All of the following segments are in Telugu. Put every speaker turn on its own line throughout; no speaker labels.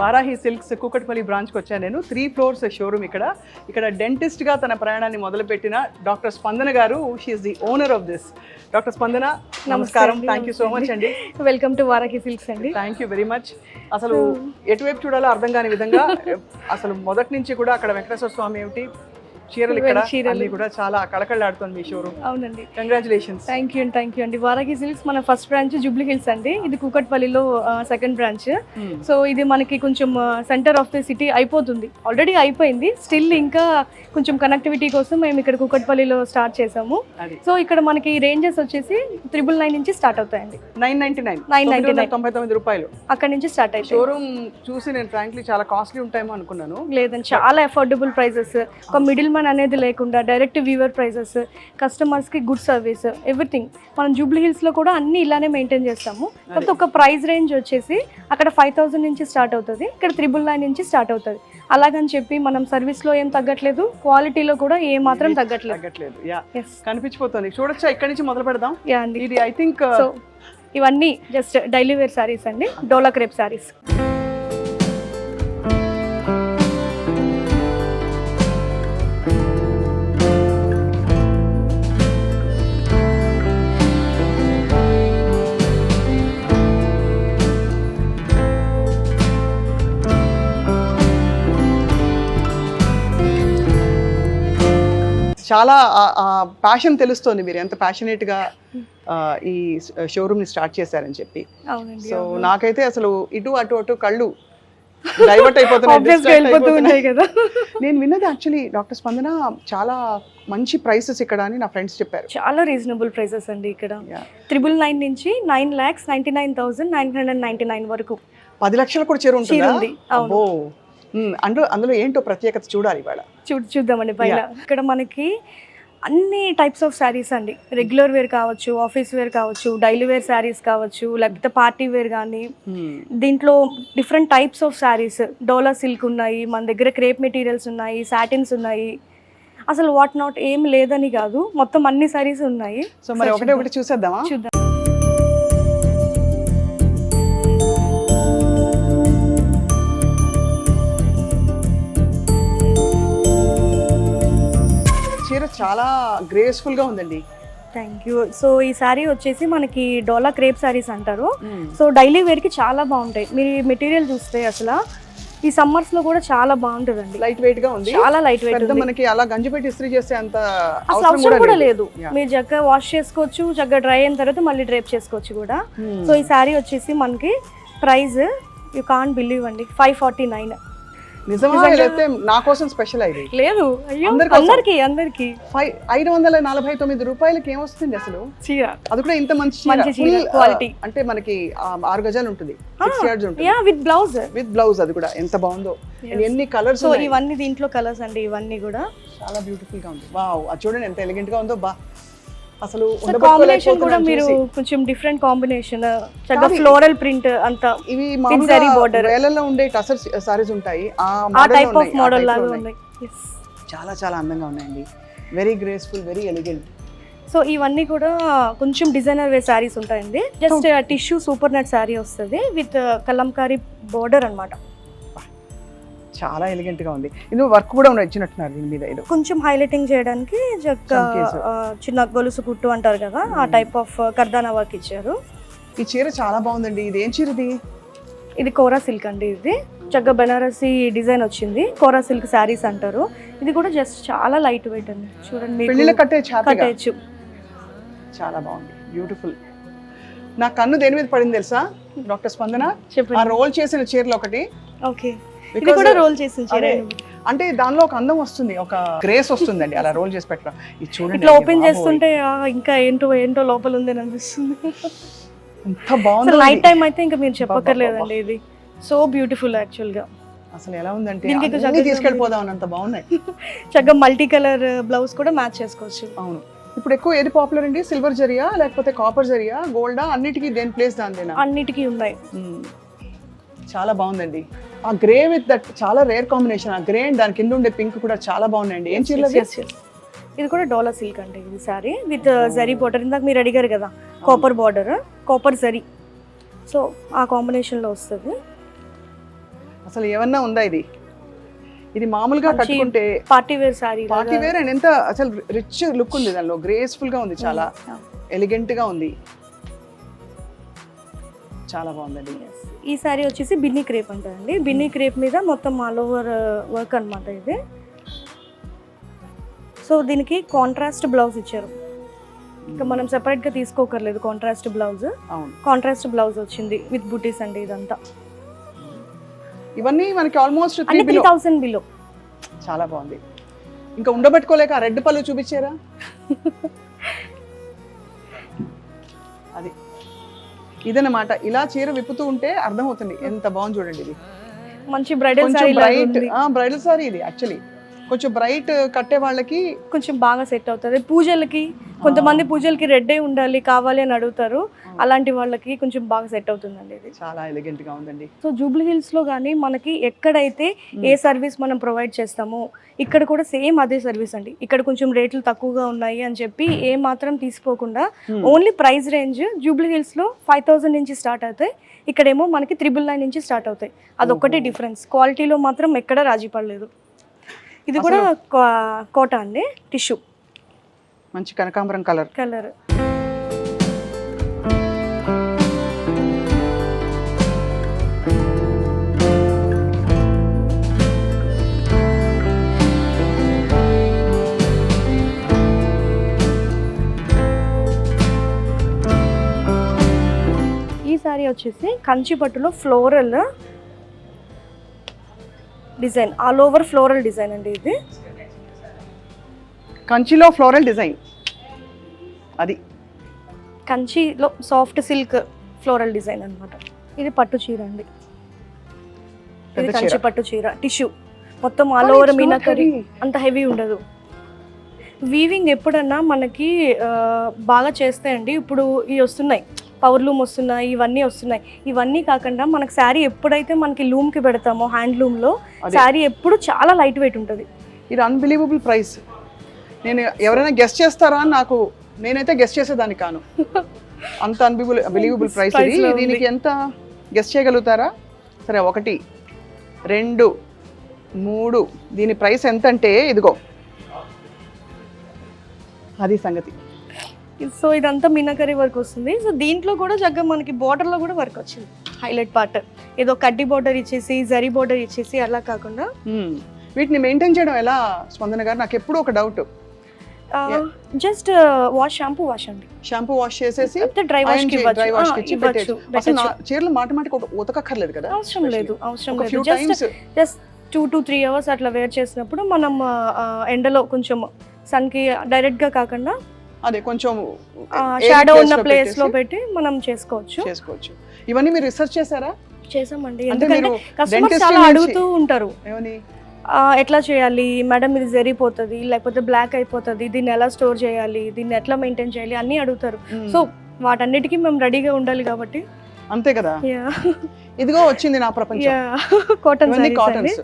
వారాహి సిల్క్స్ కూకట్పల్లి బ్రాంచ్కి వచ్చాను నేను. త్రీ ఫ్లోర్స్ షోరూమ్ ఇక్కడ. ఇక్కడ డెంటిస్ట్గా తన ప్రయాణాన్ని మొదలుపెట్టిన doctor Spandana garu. She is the owner of this doctor Spandana నమస్కారం. థ్యాంక్ యూ సో మచ్ అండి.
వెల్కమ్ టు వారాకి సిల్క్స్ అండి.
థ్యాంక్ యూ వెరీ మచ్ అసలు ఎటువైపు చూడాలో అర్థం కాని విధంగా అసలు మొదటి నుంచి కూడా అక్కడ వెంకటేశ్వర స్వామి ఏమిటి చీరలు ఇక్కడ
చీరలు.
కూడా చాలా కళకళలాడుతుంది మీ షోరూమ్
అవునండి.
Congratulations
thank you thank you అండి. వారాకి సిల్క్స్ మన ఫస్ట్ బ్రాంచ్ జూబ్లీ హిల్స్ అండి. ఇది కూకట్పల్లిలో సెకండ్ బ్రాంచ్ సో ఇది మనకి కొంచెం సెంటర్ ఆఫ్ ది సిటీ అయిపోతుంది. ఆల్రెడీ అయిపోయింది. స్టిల్ ఇంకా కొంచెం కనెక్టివిటీ కోసం మేము ఇక్కడ కూకట్పల్లిలో స్టార్ట్ చేసాము సో ఇక్కడ మనకి రేంజెస్ వచ్చేసి త్రిబుల్ నైన్ నుంచి స్టార్ట్ అవుతాయండి.
Nine ninety nine.
999.
తొంభై తొమ్మిది రూపాయలు.
అక్కడ నుంచి స్టార్ట్ అవుతాయి
షోరూమ్ చూసి నేను ఫ్రాంక్లీ చాలా కాస్ట్లీ ఉంటాయేమో అనుకున్నాను.
లేదండి చాలా అఫోర్డబుల్ ప్రైజెస్ ఒక మిడిల్ మ్యాన్ అనేది లేకుండా డైరెక్ట్ వ్యూవర్ ప్రైజెస్ కస్టమర్స్కి గుడ్ సర్వీస్ ఎవ్రీథింగ్ మనం జూబ్లీ హిల్స్లో కూడా అన్ని ఇలానే మెయింటైన్ చేస్తాము. కాకపోతే ఒక ప్రైస్ రేంజ్ వచ్చేసి అక్కడ ఫైవ్ థౌసండ్ నుంచి స్టార్ట్ అవుతుంది ఇక్కడ త్రిబుల్ నైన్ నుంచి స్టార్ట్ అవుతుంది. అలాగని చెప్పి మనం సర్వీస్లో ఏం తగ్గట్లేదు క్వాలిటీలో కూడా ఏ మాత్రం తగ్గట్లేదు.
తగ్గట్లేదు. యా.
ఎస్
కనిపించిపోతుంది. చూడొచ్చా? ఇక్కడి నుంచి మొదలు పెడదాం.
యా అండి.
ఇది ఐ థింక్
సో ఇవన్నీ జస్ట్ డైలీ వేర్ శారీస్ అండి డోలా క్రేప్ శారీస్
చాలా ప్యాషన్ తెలుస్తోంది మీరు. ఎంత passionate గా ఈ షోరూమ్ని స్టార్ట్ చేశారని చెప్పి. సో నాకైతే అసలు ఇటు అటు అటు కళ్ళు డైవర్ట్ అయిపోతున్నాయి
కదా.
నేను విన్నది యాక్చువల్లీ డాక్టర్ స్పందన చాలా మంచి ప్రైసెస్ ఇక్కడ అని నా ఫ్రెండ్స్ చెప్పారు.
చాలా రీజనబుల్ ప్రైసెస్ అండి ఇక్కడ. త్రిబుల్ నైన్ నుంచి nine lakhs ninety nine thousand nine hundred ninety nine వరకు.
పది లక్షలు కూడా చీర ఉంటుందా? అందులో అందులో ఏంటో ప్రత్యేకత చూడాలి ఇవాళ.
చూ చూద్దామండి పైన. ఇక్కడ మనకి అన్ని టైప్స్ ఆఫ్ శారీస్ అండి. రెగ్యులర్ వేర్ కావచ్చు ఆఫీస్ వేర్ కావచ్చు డైలీ వేర్ శారీస్ కావచ్చు లేకపోతే పార్టీ వేర్ కానీ దీంట్లో different types of saris Dola silk ఉన్నాయి మన దగ్గర క్రేప్ మెటీరియల్స్ ఉన్నాయి సాటిన్స్ ఉన్నాయి. అసలు వాట్ నాట్ ఏం లేదని కాదు మొత్తం అన్ని శారీస్ ఉన్నాయి.
సో మరి ఒకటే ఒకటి చూసేద్దామా?
చూద్దాం.
చాలా గ్రేస్ఫుల్గా ఉందండి.
థ్యాంక్ యూ సో ఈ శారీ వచ్చేసి మనకి డోలా క్రేప్ శారీస్ అంటారు. సో డైలీ వేర్కి చాలా బాగుంటాయి. మీరు మెటీరియల్ చూస్తే అసలు ఈ సమ్మర్స్లో కూడా చాలా బాగుంటుందండి.
లైట్ వెయిట్గా ఉంది.
చాలా లైట్ వెయిట్
మనకి అలా గంజి పెట్టి ఇస్త్రీ చేస్తే అంత
అసలు అవసరం కూడా లేదు. మీరు చక్కగా వాష్ చేసుకోవచ్చు చక్కగా డ్రై అయిన తర్వాత మళ్ళీ డ్రైప్ చేసుకోవచ్చు కూడా.
Hmm.
సో ఈ శారీ వచ్చేసి మనకి ప్రైస్ యూ కాంట్ బిలీవ్ అండి ఫైవ్ ఫార్టీ నైన్
లేకపోతే నా కోసం స్పెషల్ ఇది
లేదు. అందరికి అందరికి.
ఫైవ్ ఐదు వందల నలభై తొమ్మిది రూపాయలకి ఏమొస్తుంది అసలు?
చీర.
అది కూడా ఇంత మంచి
మంచి.
ఆ, అంటే మనకి ఆరు గజాలు ఉంటుంది. సిక్స్ యార్డ్స్ ఉంటుంది.
Yeah with blouse
with blouse అది కూడా. ఎంత బాగుందో. ఎన్ని కలర్స్
సో ఇవన్నీ దీంట్లో కలర్స్ అండి. ఇవన్నీ కూడా
చాలా బ్యూటిఫుల్గా ఉంది. వావ్ అది చూడండి ఎంత ఎలిగెంట్గా ఉందో. బా. అసలు
కాంబినేషన్ కూడా మీరు. కొంచెం డిఫరెంట్ కాంబినేషన్ చక్కగా ఫ్లోరల్ ప్రింట్ అంతా
ఇవి మామూలుగా
border.
వేలల్లో ఉండే టసర్ సారీస్ ఉంటాయి. ఆ
టైప్ ఆఫ్ మోడల్ లాగా
ఉన్నాయి. చాలా చాలా అందంగా ఉన్నాయండి. Very graceful very elegant
so ఇవన్నీ కూడా కొంచెం డిజైనర్ వే శారీస్ ఉంటాయండి. Just tissue super net sari వస్తుంది విత్ కలంకారీ బోర్డర్ అన్నమాట.
చాలా ఎలిగెంట్గా ఉంది. ఇందులో వర్క్ కూడా ఇచ్చినట్టున్నారు దీని మీద ఏదో.
కొంచెం హైలైటింగ్ చేయడానికి చిన్న గొలుసు కుట్టు అంటారు కదా ఆ టైప్ ఆఫ్ కర్దానా వర్క్ ఇచ్చారు.
ఈ చీర చాలా బాగుందండి. ఇది ఏం చీర ఇది
ఇది కోరా సిల్క్ అండి ఇది. చక్కగా బెనారసి డిజైన్ వచ్చింది. కోరా సిల్క్ శారీస్ అంటారు. ఇది కూడా జస్ట్ చాలా లైట్ వెయిట్ అండి. చూడండి కట్టేయచ్చు.
చాలా బాగుంది. బ్యూటిఫుల్ నా కన్ను దేని మీద పడింది తెలుసా? డాక్టర్ స్పందన? ఆ
చెప్పండి
రోల్ చేసిన చీరలు ఒకటి.
ఓకే. ఇది
Because-
కూడా రోల్ చేసిన చీర.
అంటే దానిలో ఒక అందం వస్తుంది ఒక గ్రేస్ వస్తుందండి అలా రోల్ చేసి పెట్టడం. ఇది చూడండి
ఇట్లా ఓపెన్. చేస్తుంటే ఇంకా ఏంటో ఏంటో లోపల ఉంది అని అనిపిస్తుంది.
ఎంత బాగుంది
నైట్ టైం అయితే ఇంకా మీరు చెప్పక్కర్లేదండి ఇది. సో బ్యూటిఫుల్ యాక్చువల్గా.
అసలు ఎలా ఉందంటే అన్ని
జగ్గగా
తీసుకెళ్ళిపోదాం అన్నంత బాగున్నాయి.
చక్కగా మల్టీ కలర్ బ్లౌజ్ కూడా మ్యాచ్ చేసుకోవచ్చు.
అవును. ఇప్పుడు ఎక్కువ ఏది పాపులర్ అండి? సిల్వర్ జరియా లేకపోతే కాపర్ జరియా గోల్డా అన్నిటికీ దేని ప్లేస్ దానిదేనా?
అన్నిటికీ ఉన్నాయి.
చాలా బాగుందండి. ఆ గ్రే విత్ దట్ చాలా రేర్ కాంబినేషన్ ఆ గ్రే అండ్ దాని కింద ఉండే పింక్ కూడా చాలా బాగున్నాయండి. ఏం చీరలు.
ఇది కూడా డోలా సిల్క్ అండి ఇది సారీ విత్ జరీ బార్డర్ ఇందాక మీరు అడిగారు కదా copper border copper zari so ఆ కాంబినేషన్లో వస్తుంది.
అసలు ఏమన్నా ఉందా ఇది? ఇది మామూలుగా కట్టుకుంటే
party wear sari
party wear and ఎంత అసలు రిచ్ లుక్ ఉంది దానిలో. గ్రేస్ఫుల్గా ఉంది చాలా. ఎలిగెంట్గా ఉంది. చాలా బాగుందండి.
ఈ సారీ వచ్చేసి బిన్నీ క్రేప్ అంటారండి. బిన్నీ క్రేప్ మీద మొత్తం ఆల్ ఓవర్ వర్క్ అన్నమాట ఇది. సో దీనికి కాంట్రాస్ట్ బ్లౌజ్ ఇచ్చారు. ఇంకా మనం సెపరేట్గా తీసుకోకర్లేదు కాంట్రాస్ట్ బ్లౌజ్. కాంట్రాస్ట్ బ్లౌజ్ వచ్చింది విత్ బుటీస్ అండి ఇదంతా.
ఇవన్నీ మనకి ఆల్మోస్ట్ త్రీ
థౌసండ్ బిలో
చాలా బాగుంది. ఇంకా ఉండబెట్టుకోలేక రెడ్ పళ్ళు చూపించారా? ఇదన్నమాట. ఇలా చీర విప్పుతూ ఉంటే అర్థమవుతుంది. ఎంత బాగుంది చూడండి ఇది.
మంచి bridal sari
bright bridal sari ఇది యాక్చువల్లీ కొంచెం బ్రైట్ కట్టే వాళ్ళకి
కొంచెం బాగా సెట్ అవుతుంది. పూజలకి కొంతమంది పూజలకి రెడ్డే ఉండాలి కావాలి అని అడుగుతారు. అలాంటి వాళ్ళకి కొంచెం బాగా సెట్ అవుతుందండి ఇది.
చాలా ఎలిగెంట్గా ఉందండి.
సో జూబ్లీ హిల్స్లో కానీ మనకి ఎక్కడైతే ఏ సర్వీస్ మనం ప్రొవైడ్ చేస్తామో ఇక్కడ కూడా సేమ్ అదే సర్వీస్ అండి. ఇక్కడ కొంచెం రేట్లు తక్కువగా ఉన్నాయి అని చెప్పి ఏ మాత్రం తీసుకోకుండా. ఓన్లీ ప్రైస్ రేంజ్ జూబ్లీ హిల్స్లో ఫైవ్ థౌసండ్ నుంచి స్టార్ట్ అవుతాయి. ఇక్కడేమో మనకి త్రిబుల్ నైన్ నుంచి స్టార్ట్ అవుతాయి. అదొక్కటే. డిఫరెన్స్. క్వాలిటీలో మాత్రం ఎక్కడ రాజీ పడలేదు. ఇది కూడా కోట అండి టిష్యూ.
మంచి కనకాంబరం కలర్.
కలర్. ఈ సారీ వచ్చేసి కంచిపట్టులో floral design. All over floral design అండి ఇది.
కంచిలో ఫ్లోరల్ డిజైన్. అది.
కంచిలో సాఫ్ట్ సిల్క్ ఫ్లోరల్ డిజైన్ అన్నమాట. ఇది పట్టు చీర అండి. ఇది
పెద్ద
కంచి
చీర.
పట్టు చీర టిష్యూ. మొత్తం all over
it's not
meenakari
heavy.
అంత హెవీ ఉండదు. వీవింగ్ ఎప్పుడన్నా మనకి ఆ, బాగా చేస్తాయండి. ఇప్పుడు ఇవి వస్తున్నాయి. పవర్ లూమ్ వస్తున్నాయి ఇవన్నీ వస్తున్నాయి. ఇవన్నీ కాకుండా మనకి శారీ ఎప్పుడైతే మనకి లూమ్కి పెడతామో హ్యాండ్ లూమ్లో
అదే.
శారీ ఎప్పుడు చాలా లైట్ వెయిట్ ఉంటుంది.
ఇది అన్బిలీవబుల్ ప్రైస్ నేను ఎవరైనా గెస్ట్ చేస్తారా అని నాకు నేనైతే గెస్ట్ చేసేదాన్ని కాను. అంత అన్బిబుల్ బిలీవబుల్ ప్రైస్ ఇది. దీనికి ఎంత గెస్ట్ చేయగలుగుతారా? సరే ఒకటి రెండు మూడు. దీని ప్రైస్ ఎంత అంటే ఇదిగో. అది సంగతి.
సో ఇదంతా మీనాకరీ వర్క్ వస్తుంది. సో దీంట్లో కూడా చక్కగా మనకి border లో కూడా వర్క్ వచ్చింది. హైలైట్ పార్ట్ ఏదో కడ్డీ బార్డర్ ఇచ్చేసి జరీ బార్డర్ ఇచ్చేసి అలా కాకుండా.
వీటిని మెయింటైన్ చేయడం ఎలా స్పందన గారు? నాకు ఎప్పుడూ ఒక doubt
just wash shampoo wash అండి
షాంపూ వాష్ చేసేసి
డ్రై వాష్కి
డ్రై
వాష్కి
పెట్టేయచ్చు. అసలు చీరలు మాట మాటకి ఒక ఉతకక్కర్లేదు కదా
అవసరం లేదు అవసరం లేదు. Just just two to three hours అట్లా వేర్ చేసినప్పుడు మనం ఎండలో కొంచెం sun కి డైరెక్ట్గా కాకుండా
అదే కొంచెం
షాడో ఉన్న
ప్లేస్లో
పెట్టి మనం చేసుకోవచ్చు.
చేసుకోవచ్చు. ఇవన్నీ మీరు రీసెర్చ్ చేశారా?
చేసామండి
అంటే
ఎందుకంటే
మీరు
కస్టమర్స్ చాలా అడుగుతూ ఉంటారు. ఎట్లా చేయాలి? మేడం ఇది జరిపోతుంది లేకపోతే బ్లాక్ అయిపోతుంది దీన్ని ఎలా స్టోర్ చేయాలి దీన్ని ఎట్లా మెయింటైన్ చేయాలి అన్నీ అడుగుతారు. సో వాటన్నిటికీ మేము రెడీగా ఉండాలి కాబట్టి.
అంతే కదా? ఇదిగో వచ్చింది నా ప్రపంచం.
కాటన్
కాటన్స్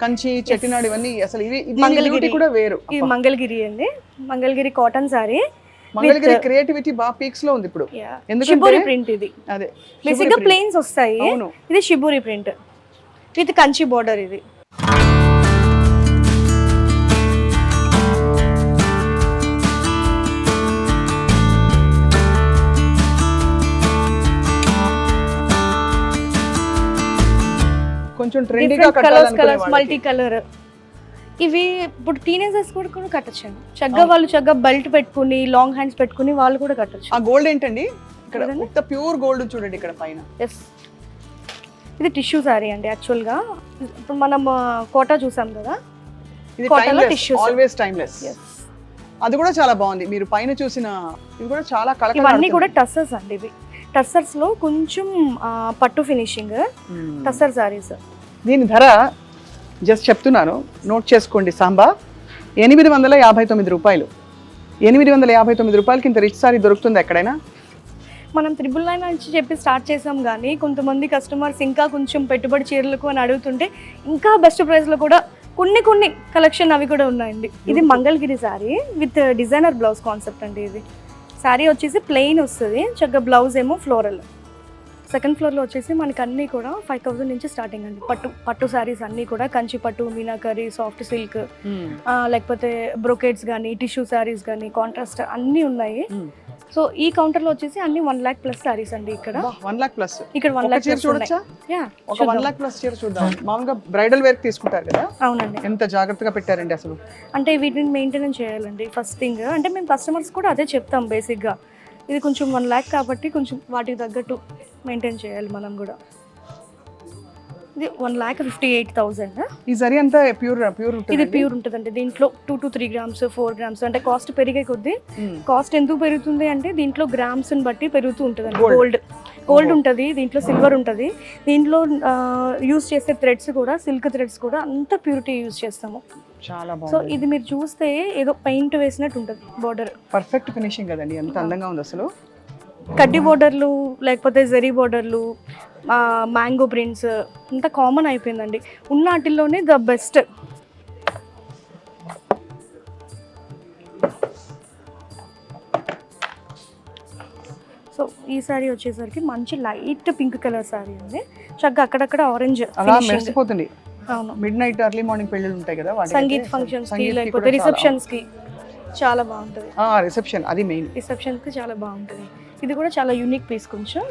కంచి చెట్టినాడు ఇవన్నీ అసలు ఇది
మంగళగిరి.
కూడా వేరు.
ఇది. మంగళగిరి అండి. మంగళగిరి కాటన్ సారీ
మంగళగిరి క్రియేటివిటీ బాగా పీక్స్లో ఉంది ఇప్పుడు. ఎందుకంటే-
ప్రింట్ ఇది.
అదే బేసిక్గా.
ప్లెయిన్స్ వస్తాయి. ఇది shibori print with Kanchi border ఇది.
కొంచెం ట్రెండీగా
కలర్స్ కలర్స్ మల్టీ కలర్ ఇవి ఇప్పుడు టీనేజర్స్ కూడా కూడా కట్టచ్చండి. చక్కగా వాళ్ళు చక్కగా బెల్ట్ పెట్టుకుని లాంగ్ హ్యాండ్స్ పెట్టుకుని వాళ్ళు కూడా కట్టచ్చు.
ఆ గోల్డ్ ఏంటండి? ఇక్కడ ప్యూర్ గోల్డ్ చూడండి ఇక్కడ పైన.
ఎస్ ఇది టిష్యూ సారీ అండి యాక్చువల్గా ఇప్పుడు మనం కోటా చూసాం కదా?
ఇది. ఆల్వేస్ టైమ్లెస్ అది కూడా చాలా బాగుంది. మీరు పైన చూసిన ఇది కూడా చాలా
ఇవన్నీ
కళకళ
కూడా టస్సర్స్ అండి ఇవి. టస్సర్స్లో కొంచెం పట్టు ఫినిషింగ్ టస్సర్ సారీస్
దీని ధర జస్ట్ చెప్తున్నాను. నోట్ చేసుకోండి సాంబా. ఎనిమిది వందల యాభై తొమ్మిది రూపాయలు. ఎనిమిది వందల యాభై తొమ్మిది రూపాయలకి ఇంత రిచ్ సారీ దొరుకుతుంది ఎక్కడైనా?
మనం త్రిబుల్ నైన్ నుంచి చెప్పి స్టార్ట్ చేసాం కానీ కొంతమంది కస్టమర్స్ ఇంకా కొంచెం పెట్టుబడి చీరలకు అని అడుగుతుంటే ఇంకా బెస్ట్ ప్రైస్లో కూడా కొన్ని కొన్ని కలెక్షన్ అవి కూడా ఉన్నాయండి. ఇది Mangalagiri sari with designer blouse concept అండి ఇది. శారీ వచ్చేసి ప్లెయిన్ వస్తుంది చక్కగా బ్లౌజ్ ఏమో ఫ్లోరల్. సెకండ్ ఫ్లోర్లో వచ్చేసి మనకి అన్నీ కూడా ఫైవ్ థౌసండ్ నుంచి స్టార్టింగ్ అండి. పట్టు పట్టు శారీస్ అన్నీ కూడా కంచి పట్టు మీనాకరీ సాఫ్ట్ సిల్క్ లేకపోతే బ్రొకేట్స్ కానీ టిష్యూ శారీస్ కానీ కాంట్రాస్ట్ అన్నీ ఉన్నాయి. సో ఈ కౌంటర్లో వచ్చేసి అన్ని వన్ ల్యాక్ ప్లస్ శారీస్ అండి ఇక్కడ.
One lakh plus.
ఇక్కడ వన్ ల్యాక్
చీర చూడొచ్చా? ఒక వన్ లాక్ ప్లస్ చీర చూద్దాం. మామూలుగా బ్రైడల్ వేర్ తీసుకుంటారు కదా?
అవునండి.
ఎంత జాగ్రత్తగా పెట్టారండి అసలు?
అంటే వీటిని మెయింటెనెన్స్ చేయాలండి ఫస్ట్ థింగ్. అంటే మేము కస్టమర్స్ కూడా అదే చెప్తాం బేసిక్గా. ఇది కొంచెం వన్ ల్యాక్ కాబట్టి కొంచెం వాటికి తగ్గట్టు మెయింటైన్ చేయాలి మనం కూడా. ఇది one lakh fifty eight thousand
ఈ జరి అంతా ప్యూర్ ప్యూర్
ఇది
ఉంటుంది
ప్యూర్ ఉంటుందండి. దీంట్లో two to three grams four grams అంటే కాస్ట్ పెరిగే కొద్దీ కాస్ట్ ఎందుకు పెరుగుతుంది అంటే దీంట్లో గ్రామ్స్ బట్టి పెరుగుతూ ఉంటుందండి.
Gold.
గోల్డ్ గోల్డ్ ఉంటుంది దీంట్లో సిల్వర్ ఉంటుంది. దీంట్లో యూస్ చేసే థ్రెడ్స్ కూడా సిల్క్ థ్రెడ్స్ కూడా అంత ప్యూరిటీ యూస్ చేస్తాము.
చాలా
సో ఇది మీరు చూస్తే ఏదో పెయింట్ వేసినట్టు ఉంటుంది బార్డర్.
పర్ఫెక్ట్ ఫినిషింగ్ కదండి ఎంత అందంగా ఉంది అసలు.
కడ్డీ బోర్డర్లు లేకపోతే జరీ బోర్డర్లు మ్యాంగో ప్రింట్స్ అంతా కామన్ అయిపోయిందండి. ఉన్న వాటిల్లోనే ద బెస్ట్. సో ఈ సారీ వచ్చేసరికి మంచి లైట్ పింక్ కలర్ సారీ అండి. చక్కగా అక్కడక్కడ ఆరెంజ్
అలా మెరిసిపోతుంది.
అవును.
మిడ్ నైట్ ఎర్లీ మార్నింగ్ పెళ్ళిళ్ళు ఉంటాయి కదా
సంగీత్
ఫంక్షన్స్కి
లేకపోతే
రిసెప్షన్స్కి చాలా
బాగుంటుంది.
ఆ రిసెప్షన్ అది మెయిన్
రిసెప్షన్కి చాలా బాగుంటుంది. ఇది కూడా చాలా యూనిక్ పీస్ కొంచెం.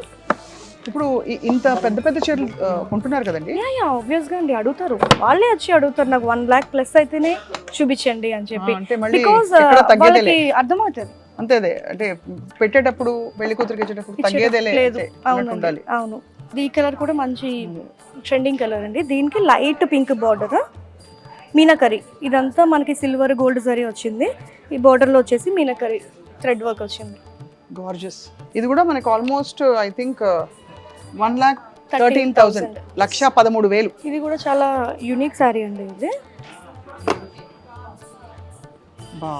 ఇప్పుడు ఇంత పెద్ద పెద్ద చీరలు కొంటున్నారు కదండి?
యా యా ఆబ్వియస్గా అండి. అడుగుతారు. వాళ్ళే వచ్చి అడుగుతారు. నాకు వన్ లాక్ ప్లస్ అయితేనే చూపించండి అని చెప్పి. బికాస్ వాళ్ళకి అర్థమవుతుంది.
అంతే అదే. అంటే పెట్టేటప్పుడు పెళ్ళి కూతురికి ఇచ్చేటప్పుడు తగ్గేదేలే
లేదు. అవునండి.
ఉండాలి.
అవును. ఈ కలర్ కూడా మంచి ట్రెండింగ్ కలర్ అండి. దీనికి లైట్ పింక్ బార్డర్ మీనకరీ. ఇదంతా మనకి సిల్వర్ గోల్డ్ జరీ వచ్చింది. ఈ బార్డర్లో వచ్చేసి మీనకరీ థ్రెడ్ వర్క్ వచ్చింది.
గార్జెస్ ఇది కూడా మనకి almost I think one lakh thirteen thousand. లక్ష పదమూడు వేలు.
ఇది కూడా చాలా యూనిక్ శారీ అండి ఇది.
బా.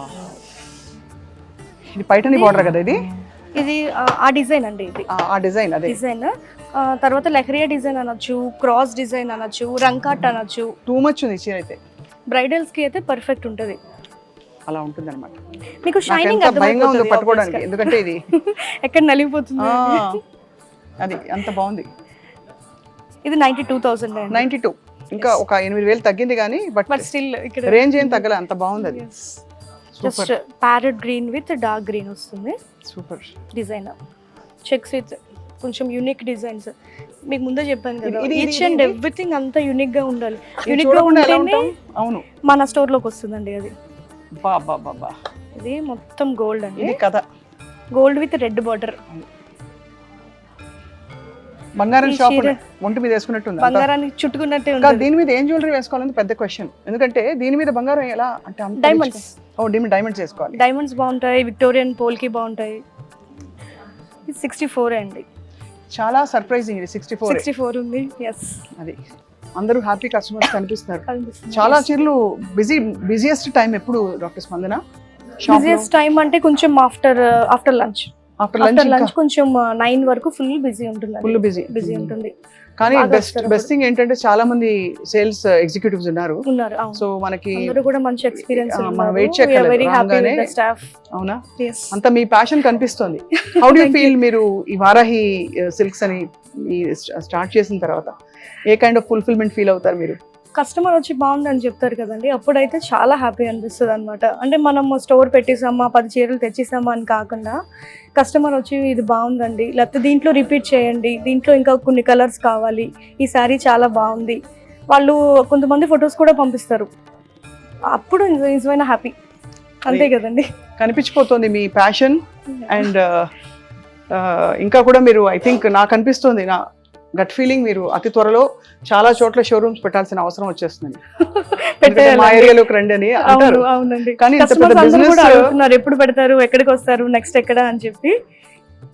ఇది పైటని బార్డర్ కదా ఇది?
ఇది ఆ, డిజైన్ అండి ఇది.
ఆ, డిజైన్ అదే.
డిజైన్ తర్వాత లెహరియా డిజైన్ అనొచ్చు క్రాస్ డిజైన్ అనొచ్చు రంకాట్ అనొచ్చు.
టూ మచ్ ఉంది చీర అయితే.
బ్రైడల్స్కి అయితే పర్ఫెక్ట్ ఉంటుంది.
అలా ఉంటుంది అనమాట
మీకు షైనింగ్
భయంగా ఉందో పట్టుకోవడానికి. ఎందుకంటే ఇది?
ఎక్కడ నలిగిపోతుంది?
అది అంత బాగుంది.
ఇది ninety two thousand
ninety two ఇంకా ఒక ఎనిమిది వేలు తగ్గింది కానీ బట్
బట్ స్టిల్ ఇక్కడ
రేంజ్ ఏం తగ్గలే అంత బాగుంది అది.
Just parrot green with dark green వస్తుంది.
సూపర్
డిజైన్ చెక్స్ విత్ కొంచెం యూనిక్ డిజైన్స్ మీకు ముందే చెప్పాను కదా ఈచ్ అండ్? ఎవ్రీథింగ్ అంతా యూనిక్గా ఉండాలి.
యూనిక్గా
ఉంటేనే
ఉంటాం? అవును.
మన స్టోర్లోకి వస్తుందండి అది.
బా బా బా బా.
ఇది మొత్తం గోల్డ్ అండి.
ఇది కథ.
గోల్డ్ విత్ రెడ్ బార్డర్
బంగారం షాప్ ఒంటి మీద వేసుకున్నట్టుంది అంతా.
బంగారానికి చుట్టుకున్నట్టే
దీని మీద ఏం జ్యువెలరీ వేసుకోవాలని పెద్ద క్వశ్చన్ ఎందుకంటే దీని మీద బంగారం ఎలా అంటే
డైమండ్స్
ఓ దీని డైమండ్స్ వేసుకోవాలి
డైమండ్స్ బాగుంటాయి విక్టోరియన్ పోల్కి బాగుంటాయి. సిక్స్టీ ఫోర్ అండి.
చాలా సర్ప్రైజింగ్ ఇది సిక్స్టీ ఫోర్
సిక్స్టీ ఫోర్ ఉంది ఎస్
అది అందరూ హ్యాపీ కస్టమర్స్ కనిపిస్తున్నారు. చాలా చీరలు బిజీ బిజియెస్ట్ టైం ఎప్పుడు డాక్టర్ స్పందన?
బిజియెస్ట్ టైం అంటే కొంచెం after after lunch
after lunch
కొంచెం నైన్ వరకు ఫుల్ బిజీ ఉంటుంది
ఫుల్ బిజీ
బిజీ ఉంటుంది.
కానీ బెస్ట్ బెస్ట్ థింగ్ ఏంటంటే చాలా మంది సేల్స్ ఎగ్జిక్యూటివ్స్ ఉన్నారు.
ఉన్నారు
సో మనకి
కూడా మంచి ఎక్స్పీరియన్స్
మనం చేయక్కర్లేదు.
స్టాఫ్
అవునా? అంత మీ ప్యాషన్ కనిపిస్తుంది. హౌ డు ఫీల్ మీరు ఈ వారాహి సిల్క్స్ అని స్టార్ట్ చేసిన తర్వాత? A kind of fulfilment feel అవుతారు మీరు?
కస్టమర్ వచ్చి బాగుందని చెప్తారు కదండి. అప్పుడైతే చాలా హ్యాపీ అనిపిస్తుంది అనమాట అంటే మనం స్టోర్ పెట్టేసామా పది చీరలు తెచ్చేసామా అని కాకుండా కస్టమర్ వచ్చి ఇది బాగుందండి. లేకపోతే దీంట్లో రిపీట్ చేయండి. దీంట్లో ఇంకా కొన్ని కలర్స్ కావాలి. ఈ శారీ చాలా బాగుంది. వాళ్ళు కొంతమంది ఫొటోస్ కూడా పంపిస్తారు. అప్పుడు నిజ- నిజమైన హ్యాపీ. అంతే కదండి.
కనిపించిపోతుంది మీ ప్యాషన్ అండ్ ఇంకా కూడా మీరు ఐ థింక్ నాకు అనిపిస్తుంది నా గట్ ఫీలింగ్ మీరు అతి త్వరలో చాలా చోట్ల షోరూమ్స్ పెట్టాల్సిన అవసరం వచ్చేస్తుంది. మా ఏరియాలోకి రండి అని అంటారు. కానీ
ఎప్పుడు పెడతారు ఎక్కడికి వస్తారు నెక్స్ట్ ఎక్కడ అని చెప్పి.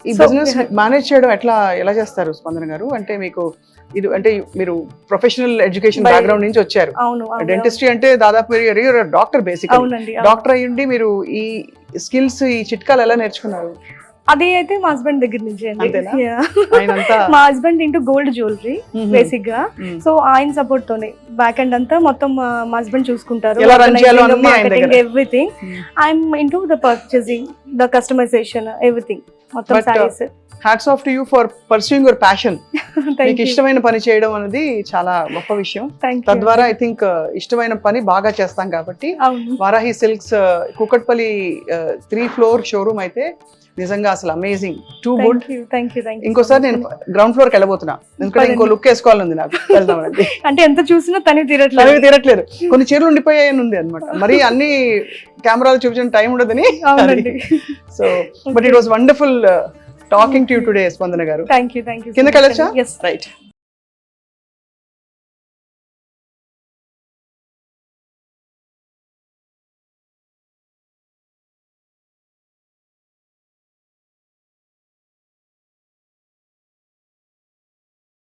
ఈ బిజినెస్ మేనేజ్ చేయడం ఎట్లా ఎలా చేస్తారు స్పందన గారు? అంటే మీకు ఇది అంటే మీరు ప్రొఫెషనల్ ఎడ్యుకేషన్ బ్యాక్గ్రౌండ్ నుంచి వచ్చారు. డెంటిస్ట్రీ అంటే దాదాపు డాక్టర్ బేసిక్. డాక్టర్ అయ్యుండి మీరు ఈ స్కిల్స్ ఈ చిట్కాలు ఎలా నేర్చుకున్నారు?
అది అయితే మా హస్బెండ్ దగ్గర నుంచి అండి. మా హస్బెండ్ ఇంటూ గోల్డ్ జ్యువెలరీ
బేసిక్గా.
సో ఆయన సపోర్ట్ తోనే. బ్యాక్ ఎండ్ అంతా మొత్తం మా హస్బెండ్ చూసుకుంటారు. Everything. I'm into the purchasing the customisation everything మొత్తం
uh,
saris
hats off to you for pursuing your passion మీకు ఇష్టమైన పని చేయడం అనేది చాలా గొప్ప విషయం. తద్వారా ఐ థింక్ ఇష్టమైన పని బాగా చేస్తాం కాబట్టి Varahi silks Kukatpally three floor showroom అయితే నిజంగా అసలు అమేజింగ్ టూ గుడ్ ఇంకోసారి నేను గ్రౌండ్ ఫ్లోర్కి వెళ్ళబోతున్నా ఎందుకంటే ఇంకో లుక్ వేసుకోవాలని నాకు. వెళ్దామండి
అంటే ఎంత చూసినా తనివి తీరట్లేదు.
తనవి తీరట్లేదు. కొన్ని చీరలు ఉండిపోయాయని ఉంది అనమాట మరి అన్ని కెమెరాలు చూపించిన టైం ఉండదని so but it was wonderful talking to you today Spandana గారు.
థ్యాంక్ యూ థ్యాంక్ యూ
కిందకి వెళ్ళొచ్చా? రైట్